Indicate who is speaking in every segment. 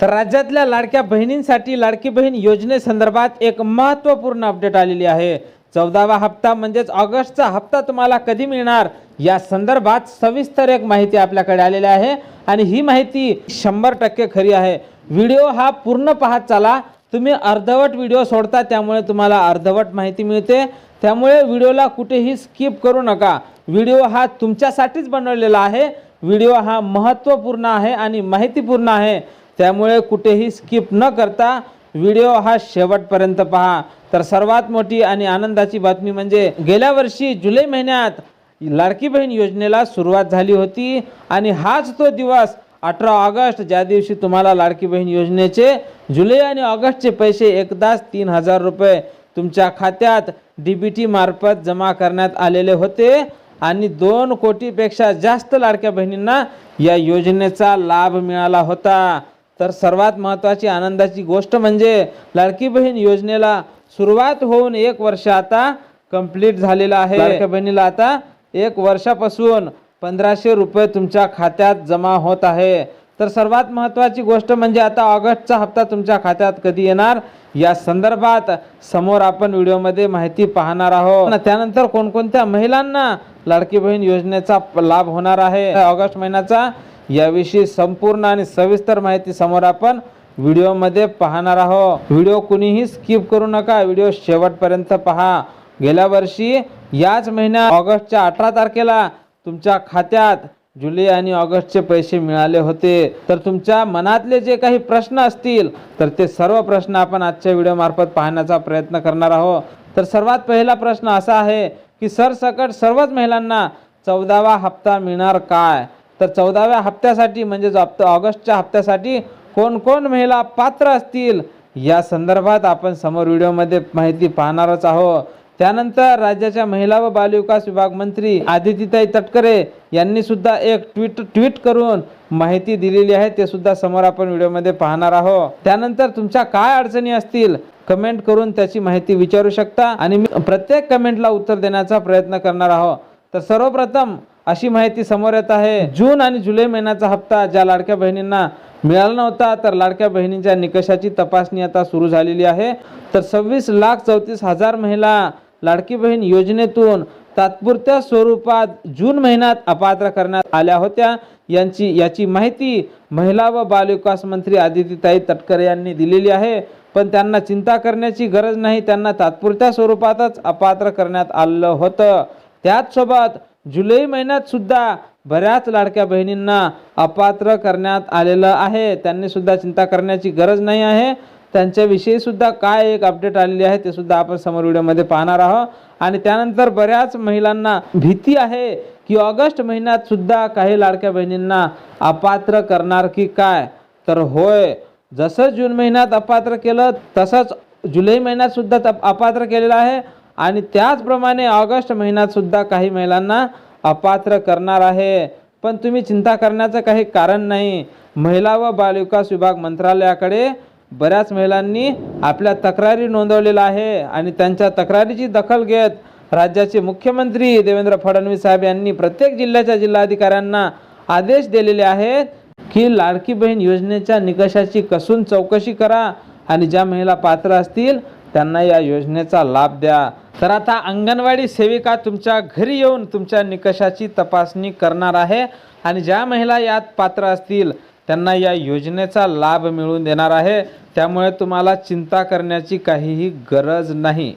Speaker 1: तर राज्यातल्या लाडक्या बहिणींसाठी लाडकी बहीण योजनेसंदर्भात एक महत्त्वपूर्ण अपडेट आलेली आहे. चौदावा हप्ता म्हणजेच ऑगस्टचा हप्ता तुम्हाला कधी मिळणार? या संदर्भात सविस्तर एक माहिती आपल्याकडे आलेली आहे आणि ही माहिती शंभर टक्के खरी आहे. व्हिडिओ हा पूर्ण पाहत चाला. तुम्ही अर्धवट व्हिडिओ सोडता त्यामुळे तुम्हाला अर्धवट माहिती मिळते. त्यामुळे व्हिडिओला कुठेही स्किप करू नका. व्हिडिओ हा तुमच्यासाठीच बनवलेला आहे. व्हिडिओ हा महत्त्वपूर्ण आहे आणि माहितीपूर्ण आहे. त्यामुळे कुठेही स्किप न करता व्हिडिओ हा शेवटपर्यंत पहा. तर सर्वात मोठी आणि आनंदाची बातमी म्हणजे गेल्या वर्षी जुलै महिन्यात लाडकी बहीण योजनेला सुरुवात झाली होती आणि हाच तो दिवस अठरा ऑगस्ट ज्या दिवशी तुम्हाला लाडकी बहीण योजनेचे जुलै आणि ऑगस्टचे पैसे एकदाच तीन हजार रुपये तुमच्या खात्यात डी बी टी मार्फत जमा करण्यात आलेले होते आणि दोन कोटीपेक्षा जास्त लाडक्या बहिणींना या योजनेचा लाभ मिळाला होता. तर सर्वात महत्त्वाची आनंदाची गोष्ट म्हणजे लाडकी बहीण योजनेला सुरुवात होऊन एक वर्ष आता कंप्लीट झालेलं आहे. लाडक्या बहिणीला आता एक वर्षापासून पंधराशे रुपये तुमच्या खात्यात जमा होत आहे. तर सर्वात महत्त्वाची गोष्ट म्हणजे आता ऑगस्टचा हप्ता तुमच्या खात्यात कधी येणार? या संदर्भात समोर आपण व्हिडिओमध्ये माहिती पाहणार आहोत. त्यानंतर कोणकोणत्या महिलांना लाडकी बहीण योजनेचा लाभ होणार आहे? ऑगस्ट महिन्याचा याविषयी संपूर्ण आणि सविस्तर माहिती समोर आपण व्हिडिओमध्ये पाहणार आहोत. व्हिडिओ कुणीही स्किप करू नका व्हिडिओ शेवटपर्यंत पहा. गेल्या वर्षी याच महिन्यात ऑगस्टच्या अठरा तारखेला तुमच्या खात्यात जुलै आणि ऑगस्टचे पैसे मिळाले होते. तर तुमच्या मनातले जे काही प्रश्न असतील तर ते सर्व प्रश्न आपण आजच्या व्हिडिओमार्फत पाहण्याचा प्रयत्न करणार आहोत. तर सर्वात पहिला प्रश्न असा आहे की सरसकट सर्वच महिलांना चौदावा हप्ता मिळणार काय? तर चौदाव्या हप्त्यासाठी म्हणजे जो ऑगस्टच्या हप्त्यासाठी कोण कोण महिला पात्र असतील या संदर्भात आपण समोर व्हिडिओमध्ये माहिती पाहणारच आहोत. त्यानंतर राज्याच्या महिला व बालविकास विभाग मंत्री आदितीताई तटकरे यांनी सुद्धा एक ट्विट ट्विट करून माहिती दिलेली आहे ते सुद्धा समोर आपण व्हिडिओमध्ये पाहणार आहोत. त्यानंतर तुमच्या काय अडचणी असतील कमेंट करून त्याची माहिती विचारू शकता आणि मी प्रत्येक कमेंटला उत्तर देण्याचा प्रयत्न करणार आहोत. तर सर्वप्रथम अशी माहिती समोर येत आहे. जून आणि जुलै महिन्याचा हप्ता ज्या लाडक्या बहिणींना मिळाला नव्हता तर लाडक्या बहिणींच्या निकषाची तपासणी आता सुरू झालेली आहे. तर सव्वीस लाख चौतीस हजार महिला लाडकी बहीण योजनेतून तात्पुरत्या स्वरूपात जून महिन्यात अपात्र करण्यात आल्या होत्या. यांची याची माहिती महिला व बालविकास मंत्री आदितीताई तटकरे यांनी दिलेली आहे. पण त्यांना चिंता करण्याची गरज नाही. त्यांना तात्पुरत्या स्वरूपातच अपात्र करण्यात आलं होतं. त्याचसोबत जुलै महिन्यात सुद्धा बऱ्याच लाडक्या बहिणींना अपात्र करण्यात आलेलं आहे. त्यांनी सुद्धा चिंता करण्याची गरज नाही आहे. त्यांच्याविषयी सुद्धा काय एक अपडेट आलेली आहे ते सुद्धा आपण समोर व्हिडिओमध्ये पाहणार आहोत. आणि त्यानंतर बऱ्याच महिलांना भीती आहे की ऑगस्ट महिन्यात सुद्धा काही लाडक्या बहिणींना अपात्र करणार की काय? तर होय जसं जून महिन्यात अपात्र केलं तसंच जुलै महिन्यात सुद्धा तप- अपात्र केलेलं आहे. आणि त्याचप्रमाणे ऑगस्ट महिन्यात सुद्धा काही महिलांना अपात्र करणार आहे. पण तुम्ही चिंता करण्याचं काही कारण नाही. महिला व बालविकास विभाग मंत्रालयाकडे बऱ्याच महिलांनी आपल्या तक्रारी नोंदवलेल्या आहे आणि त्यांच्या तक्रारीची दखल घेत राज्याचे मुख्यमंत्री देवेंद्र फडणवीस साहेब यांनी प्रत्येक जिल्ह्याच्या जिल्हाधिकाऱ्यांना आदेश दिलेले आहेत की लाडकी बहीण योजनेच्या निकषाची कसून चौकशी करा आणि ज्या महिला पात्र असतील त्यांना या योजनेचा लाभ द्या. तर आता अंगणवाडी सेविका तुमच्या घरी येऊन तुमच्या निकषाची तपासणी करणार आहे आणि ज्या महिला यात पात्र असतील त्यांना या योजनेचा लाभ मिळवून देणार आहे. त्यामुळे तुम्हाला चिंता करण्याची काहीही गरज नाही.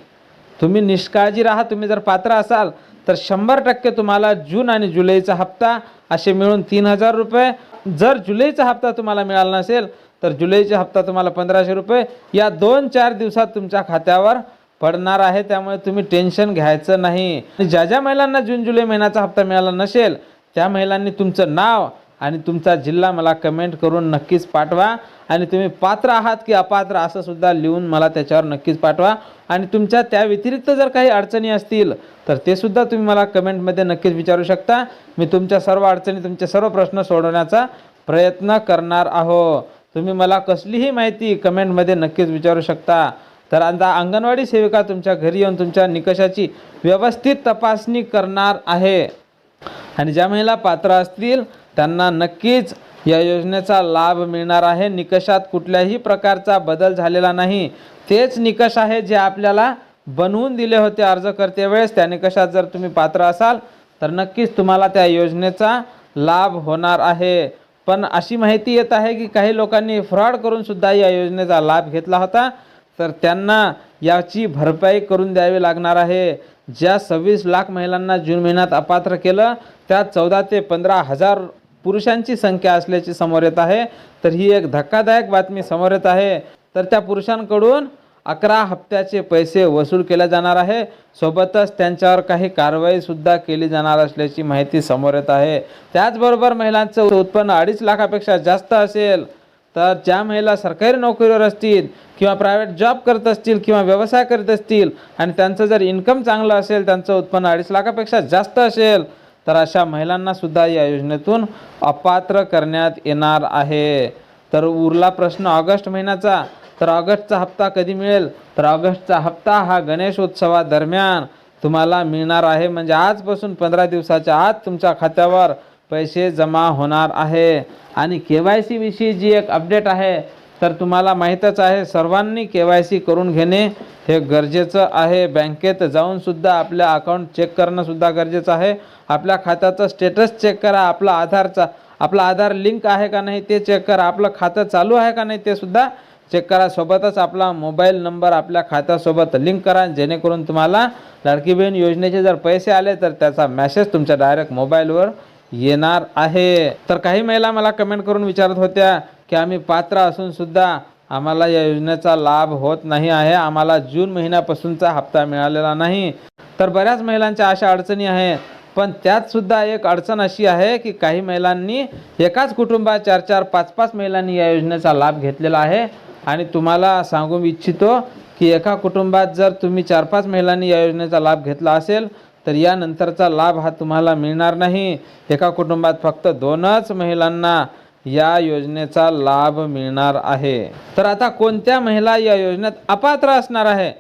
Speaker 1: तुम्ही निष्काळजी राहा. तुम्ही जर पात्र असाल तर शंभर टक्के तुम्हाला जून आणि जुलैचा हप्ता असे मिळून तीन हजार रुपये. जर जुलैचा हप्ता तुम्हाला मिळाला नसेल तर जुलैचा हप्ता तुम्हाला पंधराशे रुपये. या दोन चार दिवसात तुमच्या खात्यावर पडणार आहे. त्यामुळे तुम्ही टेन्शन घ्यायचं नाही. ज्या ज्या महिलांना जून जुलै महिन्याचा हप्ता मिळाला नसेल त्या महिलांनी तुमचं नाव आणि तुमचा जिल्हा मला कमेंट करून नक्कीच पाठवा. आणि तुम्ही पात्र आहात की अपात्र असं सुद्धा लिहून मला त्याच्यावर नक्कीच पाठवा. आणि तुमच्या त्या व्यतिरिक्त जर काही अडचणी असतील तर ते सुद्धा तुम्ही मला कमेंटमध्ये नक्कीच विचारू शकता. मी तुमच्या सर्व अडचणी तुमचे सर्व प्रश्न सोडवण्याचा प्रयत्न करणार आहो. तुम्ही मला कसलीही माहिती कमेंटमध्ये नक्कीच विचारू शकता. तर आता अंगणवाडी सेविका तुमच्या घरी येऊन तुमच्या निकषाची व्यवस्थित तपासणी करणार आहे. आणि ज्या महिला पात्र असतील त्यांना नक्कीच या योजनेचा लाभ मिळणार आहे. निकषात कुठल्याही प्रकारचा बदल झालेला नाही. तेच निकष आहे जे आपल्याला बनवून दिले होते अर्ज करते वेळेस. त्या निकषात जर तुम्ही पात्र असाल तर नक्कीच तुम्हाला त्या योजनेचा लाभ होणार आहे. पण अशी माहिती येत आहे की काही लोकांनी फ्रॉड करून सुद्धा या योजनेचा लाभ घेतला होता. तर त्यांना याची भरपाई करून द्यावी लागणार आहे. ज्या सव्वीस लाख महिलांना जून महिन्यात अपात्र केलं त्यात चौदा ते पंधरा हजार पुरुषांची संख्या असल्याची समोर येत आहे. तर ही एक धक्कादायक बातमी समोर येत आहे. तर त्या पुरुषांकडून अकरा हप्त्याचे पैसे वसूल केले जाणार आहे. सोबतच त्यांच्यावर काही कारवाईसुद्धा केली जाणार असल्याची माहिती समोर येत आहे. त्याचबरोबर महिलांचं उत्पन्न अडीच लाखापेक्षा जास्त असेल तर ज्या महिला सरकारी नोकरीवर असतील किंवा प्रायव्हेट जॉब करत असतील किंवा व्यवसाय करत असतील आणि त्यांचं जर इन्कम चांगलं असेल त्यांचं उत्पन्न अडीच लाखापेक्षा जास्त असेल तर अशा महिलांनासुद्धा या योजनेतून अपात्र करण्यात येणार आहे. तर उरला प्रश्न ऑगस्ट महिन्याचा. तर ऑगस्टचा हप्ता कधी मिळेल? तर ऑगस्टचा हप्ता हा गणेश उत्सवादरम्यान तुम्हाला मिळणार आहे. म्हणजे आजपासून पंधरा दिवसाच्या आत तुमच्या खात्यावर पैसे जमा होणार आहे. आणि के वाय सी विषयी जी एक अपडेट आहे तर तुम्हाला माहीतच आहे सर्वांनी के वाय सी करून घेणे हे गरजेचं आहे. बँकेत जाऊनसुद्धा आपल्या अकाउंट चेक करणंसुद्धा गरजेचं आहे. आपल्या खात्याचं स्टेटस चेक करा. आपला आधारचा आपला आधार लिंक आहे का नाही ते चेक करा. आपलं खातं चालू आहे का नाही ते सुद्धा चेक करा. सोबतच आपला मोबाईल नंबर आपल्या खात्यासोबत लिंक करा. जेणेकरून तुम्हाला लाडकी बहीण योजनेचे जर पैसे आले तर त्याचा मॅसेज तुमच्या डायरेक्ट मोबाईलवर येणार आहे. तर काही महिला मला कमेंट करून विचारत होत्या की आम्ही पात्र असून सुद्धा आम्हाला या योजनेचा लाभ होत नाही आहे. आम्हाला जून महिन्यापासूनचा हप्ता मिळालेला नाही. तर बऱ्याच महिलांच्या अशा अडचणी आहेत पण त्यातसुद्धा एक अडचण अशी आहे की काही महिलांनी एकाच कुटुंबात चार चार पाच पाच महिलांनी या योजनेचा लाभ घेतलेला आहे. आणि तुम्हाला सांगू इच्छितो की एका कुटुंबात जर तुम्ही चार पाच महिलांनी या योजनेचा लाभ घेतला असेल तर यानंतरचा लाभ हा तुम्हाला मिळणार नाही. एका कुटुंबात फक्त दोनच महिलांना या योजनेचा लाभ मिळणार आहे. तर आता कोणत्या महिला या योजनेत अपात्र असणार आहे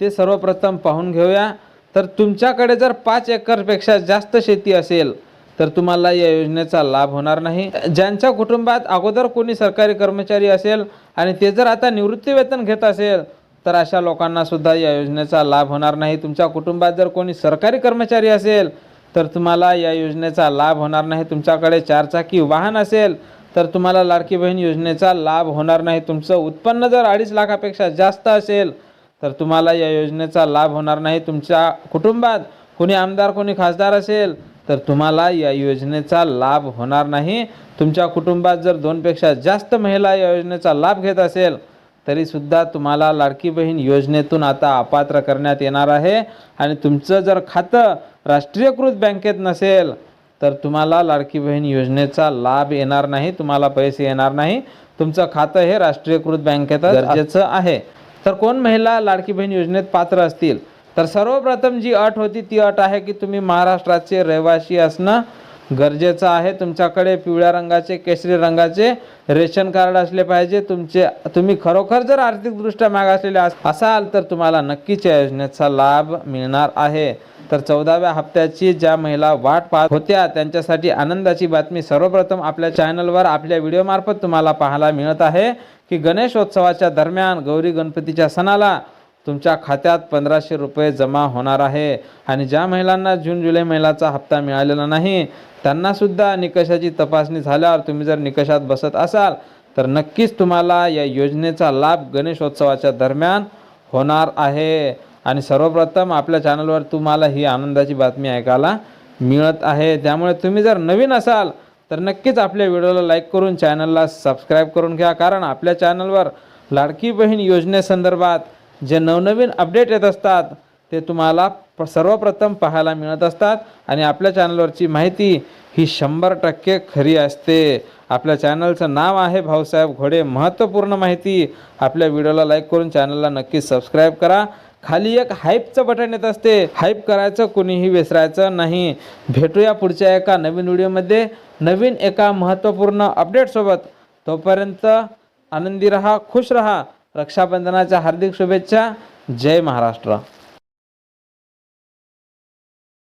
Speaker 1: ते सर्वप्रथम पाहून घेऊया. तर तुमच्याकडे जर पाच एकरपेक्षा जास्त शेती असेल तर तुम्हाला या योजनेचा लाभ होणार नाही. ज्यांच्या कुटुंबात अगोदर कोणी सरकारी कर्मचारी असेल आणि ते जर आता निवृत्तीवेतन घेत असेल तर अशा लोकांना सुद्धा या योजनेचा लाभ होणार नाही. तुमच्या कुटुंबात जर कोणी सरकारी कर्मचारी असेल तर तुम्हाला या योजनेचा लाभ होणार नाही. तुमच्याकडे चारचाकी वाहन असेल तर तुम्हाला लाडकी बहीण योजनेचा लाभ होणार नाही. तुमचं उत्पन्न जर अडीच लाखापेक्षा जास्त असेल तर तुम्हाला या योजनेचा लाभ होणार नाही. तुमच्या कुटुंबात कोणी आमदार कोणी खासदार असेल तर तुम्हाला या योजनेचा लाभ होणार नाही. तुमच्या कुटुंबात जर दोनपेक्षा जास्त महिला या योजनेचा लाभ घेत असेल तरीसुद्धा तुम्हाला लाडकी बहीण योजनेतून आता अपात्र करण्यात येणार आहे. आणि तुमचं जर खातं राष्ट्रीयकृत बँकेत नसेल तर तुम्हाला लाडकी बहीण योजनेचा लाभ येणार नाही तुम्हाला पैसे येणार नाही. तुमचं खातं हे राष्ट्रीयकृत बँकेत गरजेचं आहे. तर कोण महिला लाडकी बहीण योजनेत पात्र असतील? तर सर्वप्रथम जी अट होती ती अट आहे की तुम्ही महाराष्ट्राचे रहिवासी असणं गरजेचं आहे. तुमच्याकडे पिवळ्या रंगाचे केशरी रंगाचे रेशन कार्ड असले पाहिजे. तुमचे तुम्ही खरोखर जर आर्थिकदृष्ट्या मागासलेले असाल तर तुम्हाला नक्कीच या योजनेचा लाभ मिळणार आहे. तर चौदाव्या हप्त्याची ज्या महिला वाट पाहत होत्या त्यांच्यासाठी आनंदाची बातमी सर्वप्रथम आपल्या चॅनलवर आपल्या व्हिडिओमार्फत तुम्हाला पाहायला मिळत आहे की गणेशोत्सवाच्या दरम्यान गौरी गणपतीच्या सणाला तुमच्या खात्यात पंधराशे रुपये जमा होणार आहे. आणि ज्या महिलांना जून जुलै महिलाचा हप्ता मिळालेला नाही त्यांनासुद्धा निकषाची तपासणी झाल्यावर तुम्ही जर निकषात बसत असाल तर नक्कीच तुम्हाला या योजनेचा लाभ गणेशोत्सवाच्या दरम्यान होणार आहे. आणि सर्वप्रथम आपल्या चॅनलवर तुम्हाला ही आनंदाची बातमी ऐकायला मिळत आहे. त्यामुळे तुम्ही जर नवीन असाल तर नक्कीच आपल्या व्हिडिओला लाईक करून चॅनलला सबस्क्राईब करून घ्या. कारण आपल्या चॅनलवर लाडकी बहीण योजनेसंदर्भात जे नवनवीन अपडेट येत असतात ते तुम्हाला प- सर्वप्रथम पाहायला मिळत असतात. आणि आपल्या चॅनलवरची माहिती ही शंभर टक्के खरी असते. आपल्या चॅनलचं नाव आहे भाऊसाहेब घोडे. महत्त्वपूर्ण माहिती आपल्या व्हिडिओला लाईक करून चॅनलला नक्की सबस्क्राईब करा. खाली एक हाईपचं बटन येत असते. हाईप करायचं कुणीही विसरायचं नाही. भेटूया पुढच्या एका नवीन व्हिडिओमध्ये नवीन एका महत्त्वपूर्ण अपडेटसोबत तोपर्यंत आनंदी रहा खुश रहा. रक्षाबंधनाच्या हार्दिक शुभेच्छा. जय महाराष्ट्र.